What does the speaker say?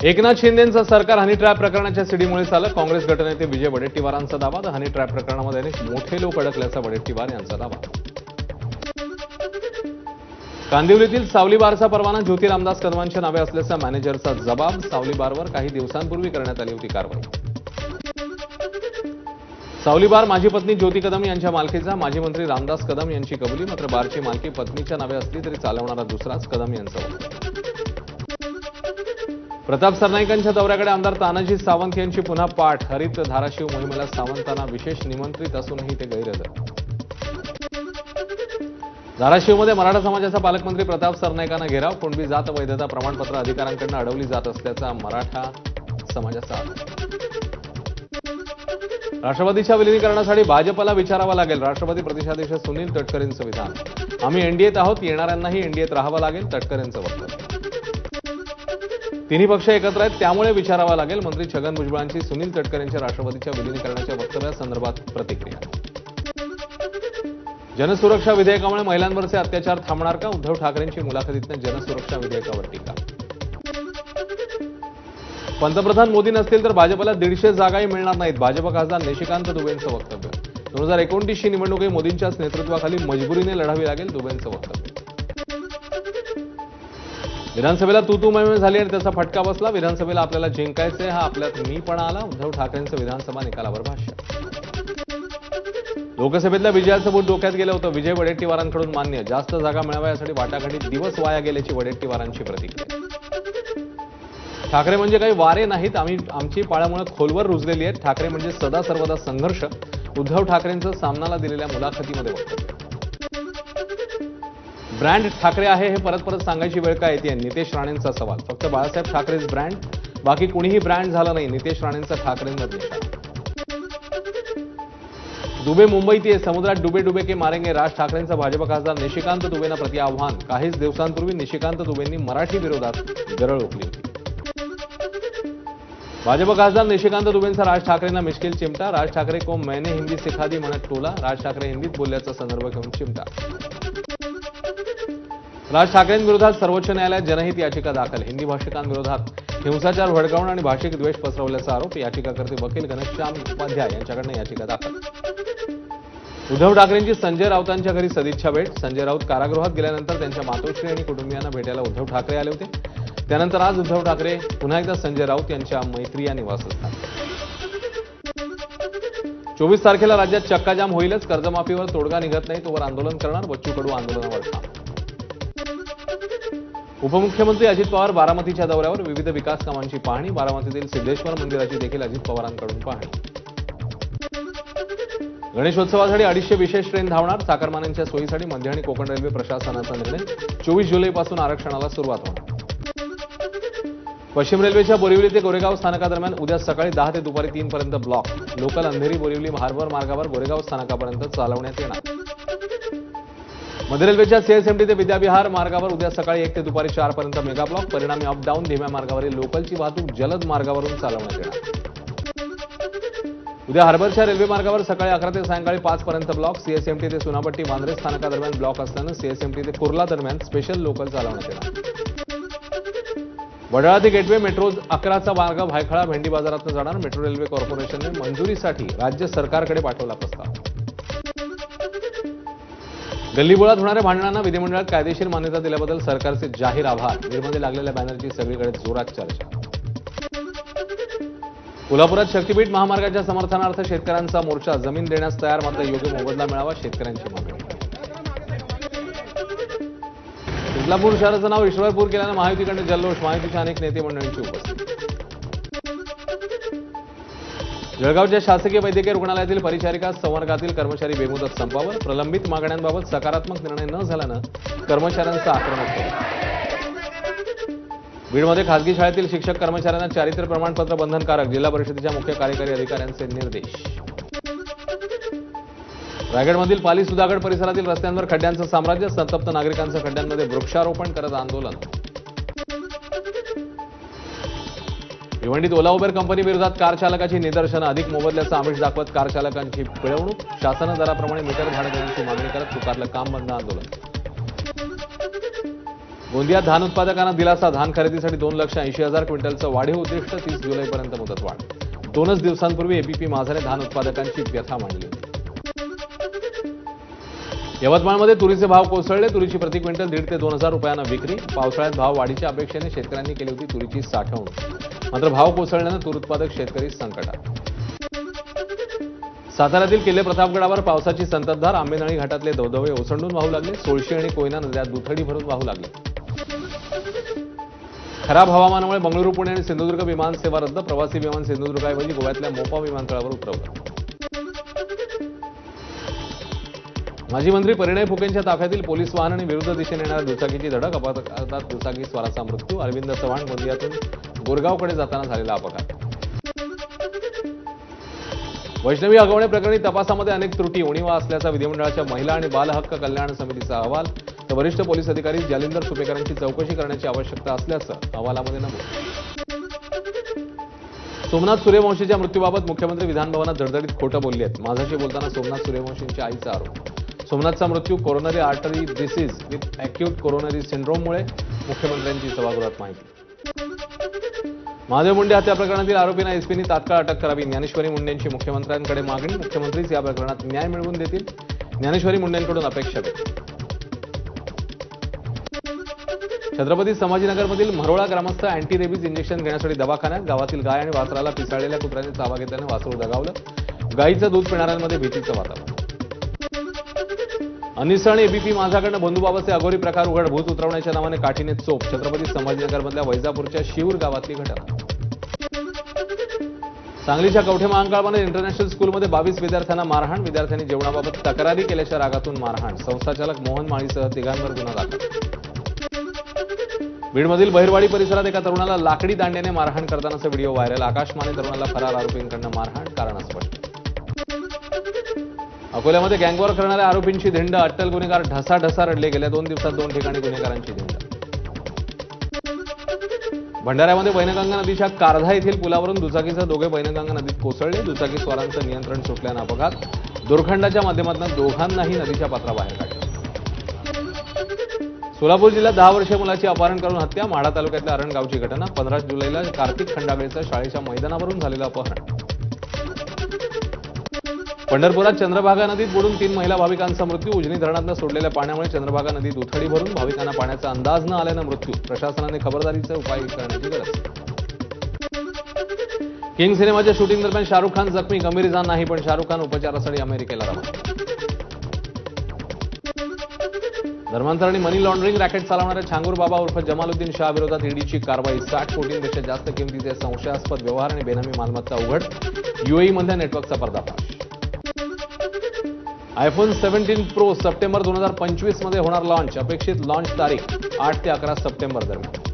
एकनाथ शिंदेचं सरकार honey trap प्रकरणाच्या सीडीमुळे चालत काँग्रेस गटनेते विजय वडेट्टीवारांचा दावा तर हनी ट्रॅप प्रकरणामध्ये अनेक मोठे लोक अडकल्याचा वडेट्टीवार यांचा दावा. कांदिवलीतील सावली बारचा परवाना ज्योती रामदास कदमांच्या नावे असल्याचा मॅनेजरचा जबाब सावली बारवर काही दिवसांपूर्वी करण्यात आली होती कारवाई. सावली बार माझी पत्नी ज्योती कदम यांच्या मालकीचा माजी मंत्री रामदास कदम यांची कबुली मात्र बारची मालकी पत्नीच्या नावे असली तरी चालवणारा दुसराच कदम यांचा होता प्रताप सरनाईकांच्या दौऱ्याकडे आमदार तानाजी सावंत यांची पुन्हा पाठ. हरित धाराशिव मोहिमेला सावंतांना विशेष निमंत्रित असूनही ते गैरहजर. धाराशिवमध्ये मराठा समाजाचा पालकमंत्री प्रताप सरनाईकांना घेराव. कुणबी जात वैधता प्रमाणपत्र अधिकाऱ्यांकडून अडवली जात असल्याचा मराठा समाजाचा आरोप. राष्ट्रवादीच्या विलिनीकरणासाठी भाजपला विचारावा लागेल. राष्ट्रवादी प्रदेशाध्यक्ष सुनील तटकरेंचं विधान. आम्ही एनडीएत आहोत. येणाऱ्यांनाही एनडीएत राहावं लागेल. तटकरेंचं वक्तव्य. तिन्ही पक्ष एकत्र आहेत त्यामुळे विचारावा लागेल. मंत्री छगन भुजबळांची सुनील तटकरे यांच्या राष्ट्रवादीच्या विलिनीकरणाच्या वक्तव्यासंदर्भात प्रतिक्रिया. जनसुरक्षा विधेयकामुळे महिलांवरचे अत्याचार थांबणार का? उद्धव ठाकरेंची मुलाखतीतनं जनसुरक्षा विधेयकावर टीका. पंतप्रधान मोदी नसतील तर भाजपला दीडशे जागाही मिळणार नाहीत. भाजप खासदार निशिकांत दुबेंचं वक्तव्य. दोन हजार एकोणतीसची निवडणूकही मोदींच्याच नेतृत्वाखाली मजबुरीने लढावी लागेल दुबेंचं वक्तव्य. विधानसभेला तू तू झाली आणि त्याचा फटका बसला. विधानसभेला आपल्याला जिंकायचे हा आपल्यात मीपणा आला. उद्धव ठाकरेंचं विधानसभा निकालावर भाष्य. लोकसभेतल्या विजयाचं बोट डोक्यात गेलं होतं. विजय वडेट्टीवारांकडून मान्य. जास्त जागा मिळाव्या यासाठी वाटाघाटी दिवस वाया गेल्याची वडेट्टीवारांची प्रतिक्रिया. ठाकरे म्हणजे काही वारे नाहीत. आम्ही आमची पाळ्यामुळे खोलवर रुजलेली आहेत. ठाकरे म्हणजे सदा सर्वदा संघर्ष. उद्धव ठाकरेंचं सामनाला दिलेल्या मुलाखतीमध्ये वक्तव्य. ब्रँड ठाकरे आहे हे परत परत सांगायची वेळ काय येते? नितेश राणेंचा सवाल. फक्त बाळासाहेब ठाकरेच ब्रँड बाकी कुणीही ब्रँड झालं नाही नितेश राणेंचा ठाकरेंवर दुबे मुंबईत ये समुद्रात डुबे डुबे के मारेंगे. राज ठाकरेंचा भाजप खासदार निशिकांत दुबेंना प्रति आव्हान. काहीच दिवसांपूर्वी निशिकांत दुबेंनी मराठी विरोधात गरळ ओकली होती. भाजप खासदार निशिकांत दुबेंचा राज ठाकरेंना मिश्किल चिमटा. राज ठाकरे को मैंने हिंदी सिखा दी म्हणत टोला. राज ठाकरे हिंदीत बोलल्याचा संदर्भ घेऊन चिमटा. राज ठाकरेंविरोधात सर्वोच्च न्यायालयात जनहित याचिका दाखल. हिंदी भाषिकांविरोधात हिंसाचार भडकावून आणि भाषिक द्वेष पसरवल्याचा आरोप याचिकाकर्ते वकील घनश्याम उपाध्याय यांच्याकडनं याचिका दाखल. उद्धव ठाकरेंची संजय राऊतांच्या घरी सदिच्छा भेट. संजय राऊत कारागृहात गेल्यानंतर त्यांच्या मातोश्री आणि कुटुंबियांना भेटायला उद्धव ठाकरे आले होते. त्यानंतर आज उद्धव ठाकरे पुन्हा एकदा संजय राऊत यांच्या मैत्री या निवासस्थानी. चोवीस तारखेला राज्यात चक्काजाम होईलच. कर्जमाफीवर तोडगा निघत नाही तोवर आंदोलन करणार. बच्चू कडू आंदोलनावर ठाम. उपमुख्यमंत्री अजित पवार बारामतीच्या दौऱ्यावर विविध विकास कामांची पाहणी बारामतीतील सिद्धेश्वर मंदिराची देखील अजित पवारांकडून पाहणी. गणेशोत्सवासाठी अडीचशे विशेष ट्रेन धावणार चाकरमान्यांच्या सोयीसाठी मध्य आणि कोकण रेल्वे प्रशासनाचा निर्णय चोवीस जुलैपासून आरक्षणाला सुरुवात होणार. पश्चिम रेल्वेच्या बोरिवली ते गोरेगाव स्थानकादरम्यान उद्या सकाळी दहा ते दुपारी तीनपर्यंत block. Local Andheri Borivali harbour मार्गावर गोरेगाव स्थानकापर्यंत चालवण्यात येणार. मध्य रेल्वेच्या सीएसएमटी ते विद्याविहार मार्गावर उद्या सकाळी एक ते दुपारी चार पर्यंत मेगा ब्लॉक. परिणामी अप डाऊन धीम्या मार्गावरील लोकलची वाहतूक जलद मार्गावरून चालवण्यात येणार. उद्या हार्बरच्या रेल्वे मार्गावर सकाळी अकरा ते सायंकाळी पाच पर्यंत ब्लॉक. सीएसएमटी ते सुनापट्टी वांद्रे स्थानकादरम्यान ब्लॉक असल्यानं सीएसएमटी ते कुर्ला दरम्यान स्पेशल लोकल चालवण्यात येणार. वडाळा ते गेटवे मेट्रो अकराचा मार्ग भायखळा भेंडी बाजारातून जाणार. मेट्रो रेल्वे कॉर्पोरेशनने मंजुरीसाठी राज्य सरकारकडे पाठवला प्रस्ताव. गल्लीबोळात होणाऱ्या भांडणांना विधिमंडळात कायदेशीर मान्यता दिल्याबद्दल सरकारचे जाहीर आभार. निर्मध्ये लागलेल्या बॅनरची सगळीकडे जोरात चर्चा. कोल्हापुरात शक्तीपीठ महामार्गाच्या समर्थनार्थ शेतकऱ्यांचा मोर्चा जमीन देण्यास तयार मात्र योग्य मोबदला मिळावा शेतकऱ्यांची मागणी. इस्लापूर शहराचं नाव ईश्वरपूर केल्यानं महायुतीकडे जल्लोष महायुतीच्या अनेक नेते मंडळींची उपस्थिती. जळगावच्या शासकीय वैद्यकीय रुग्णालयातील परिचारिका संवर्गातील कर्मचारी बेमुदत संपावर प्रलंबित मागण्यांबाबत सकारात्मक निर्णय न झाल्यानं कर्मचाऱ्यांचं आक्रमक केलं. बीडमध्ये खासगी शाळेतील शिक्षक कर्मचाऱ्यांना चारित्र्य प्रमाणपत्र बंधनकारक जिल्हा परिषदेच्या मुख्य कार्यकारी अधिकाऱ्यांचे निर्देश. रायगडमधील पाली सुधागड परिसरातील रस्त्यांवर खड्ड्यांचं साम्राज्य संतप्त नागरिकांचं खड्ड्यांमध्ये वृक्षारोपण करत आंदोलन. भिवंडीत ओला उबेर कंपनी विरोधात कार चालकाची निदर्शनं. अधिक मोबदल्याचं आमिष दाखवत कार चालकांची पिळवणूक. शासन दराप्रमाणे मीटर भाडं देण्याची मागणी करत पुकारलं काम बंद आंदोलन. गोंदियात धान उत्पादकांना दिलासा. धान खरेदीसाठी दोन लक्ष ऐंशी हजार क्विंटलचं वाढीव उद्दिष्ट तीस जुलैपर्यंत मुदतवाढ. दोनच दिवसांपूर्वी एबीपी माझाने धान उत्पादकांची व्यथा मांडली. यवतमाळमध्ये तुरीचे भाव कोसळले. तुरीची प्रति क्विंटल दीड ते दोन हजार रुपयांना विक्री. पावसाळ्यात भाव वाढीच्या अपेक्षेने शेतकऱ्यांनी केली होती तुरीची साठवणूक मात्र भाव कोसळल्यानं तूर उत्पादक शेतकरी संकटात. साताऱ्यातील किल्ले प्रतापगडावर पावसाची संततधार. आंबेनळी घाटातले धबधबे ओसंडून वाहू लागले. सोळशी आणि कोयना नद्या दुथडी भरून वाहू लागले. खराब हवामानामुळे बंगळुरू पुणे आणि सिंधुदुर्ग विमान सेवा रद्द. प्रवासी विमान सिंधुदुर्गाऐवजी गोव्यातल्या मोपा विमानतळावर उतरवलं. माजी मंत्री परिणय फुकेंच्या ताफ्यातील पोलीस वाहन आणि विरुद्ध दिशेने येणाऱ्या दुचाकीची धडक अपघातात दुचाकी स्वाराचा मृत्यू अरविंद चव्हाण गोंदियातून गोरगावकडे जाताना झालेला अपघात. वैष्णवी अगवणे प्रकरणी तपासामध्ये अनेक त्रुटी उणीवा असल्याचा विधिमंडळाच्या महिला आणि बाल हक्क कल्याण समितीचा अहवाल तर वरिष्ठ पोलीस अधिकारी जालिंदर सुपेकरांची चौकशी करण्याची आवश्यकता असल्याचं अहवालामध्ये नमूद. सोमनाथ सूर्यवंशीच्या मृत्यूबाबत मुख्यमंत्री विधानभवनात धडधडीत खोटं बोलली आहेत माझाशी बोलताना सोमनाथ सूर्यवंशींच्या आईचा आरोप. सोमनाथचा मृत्यू coronary artery disease with acute coronary सिंड्रोममुळे मुख्यमंत्र्यांची सभागृहात माहिती. महादेव मुंडे हत्या प्रकरणातील आरोपींना एसपीनी तात्काळ अटक करावी. ज्ञानेश्वरी मुंडेंची मुख्यमंत्र्यांकडे मागणी मुख्यमंत्रीच या प्रकरणात न्याय मिळवून देतील. ज्ञानेश्वरी मुंडेंकडून अपेक्षा व्यक्त. छत्रपती संभाजीनगरमधील म्हरोळा ग्रामस्थ अँटी रेबीज इंजेक्शन घेण्यासाठी दवाखान्यात गावातील गाय आणि वासराला पिसाळलेल्या कुत्र्याने चावा घेतल्याने वासरू दगावलं. गायीचं दूध पिणाऱ्यांमध्ये भीतीचं वातावरण. अनिस आणि एबीपी माझाकडनं बंधुबाबाचे अघोरी प्रकार उघड भूत उतरवण्याच्या नावाने काठीने चोप छत्रपती संभाजीनगरमधल्या वैजापूरच्या शिऊर गावातली घटना. सांगलीच्या कवठे महांकाळमध्ये इंटरनॅशनल स्कूलमध्ये बावीस विद्यार्थ्यांना मारहाण विद्यार्थ्यांनी जेवणाबाबत तक्रारी केल्याच्या रागातून मारहाण. संस्थाचालक मोहन माळीसह तिघांवर गुन्हा दाखल. बीडमधील बहिरवाडी परिसरात एका तरुणाला लाकडी दांड्याने मारहाण करतानाचा व्हिडिओ व्हायरल. आकाश माने तरुणाला फरार आरोपींकडनं मारहाण कारण स्पष्ट अकोल्यामध्ये गँगवॉर करणाऱ्या आरोपींची धिंड अट्टल गुन्हेगार ढसा ढसा रडले गेल्या दोन दिवसात दोन ठिकाणी गुन्हेगारांची धिंड भंडाऱ्यामध्ये वैनगंगा नदीच्या कारधा येथील पुलावरून दुचाकीसह दोघे वैनगंगा नदीत कोसळले. दुचाकी स्वारांचं नियंत्रण सुटल्यानं अपघात. दोरखंडाच्या माध्यमातून दोघांनाही नदीच्या पात्राबाहेर काढले. सोलापूर जिल्ह्यात दहा वर्षीय मुलाची अपहरण करून हत्या माढा तालुक्यातल्या अरण गावची घटना पंधरा जुलैला कार्तिक खंडागळेचं शाळेच्या मैदानावरून झालेलं अपहरण. पंढरपुरात चंद्रभागा नदीत बुडून तीन महिला भाविकांचा मृत्यू. उजनी धरणातनं सोडलेल्या पाण्यामुळे चंद्रभागा नदीत उथडी भरून भाविकांना पाण्याचा अंदाज न आल्यानं मृत्यू. प्रशासनाने खबरदारीचे उपाय करण्याची गरज. किंग सिनेमाच्या शूटिंग दरम्यान शाहरुख खान जखमी गंभीर इजा नाही पण शाहरुख खान उपचारासाठी अमेरिकेला रवाना. धर्मांतर आणि मनी लॉन्ड्रिंग रॅकेट चालवणाऱ्या छांगूर बाबा उर्फ जमालुद्दीन शाह विरोधात ईडीची कारवाई. साठ कोटींपेक्षा जास्त किमतीचे संशयास्पद व्यवहार आणि बेनामी मालमत्ता उघड. युएईमधल्या नेटवर्कचा पर्दाफाश. आयफोन सेव्हन्टीन प्रो सप्टेंबर दोन हजार पंचवीसमध्ये होणार लॉन्च अपेक्षित लॉन्च तारीख आठ ते अकरा सप्टेंबर दरम्यान.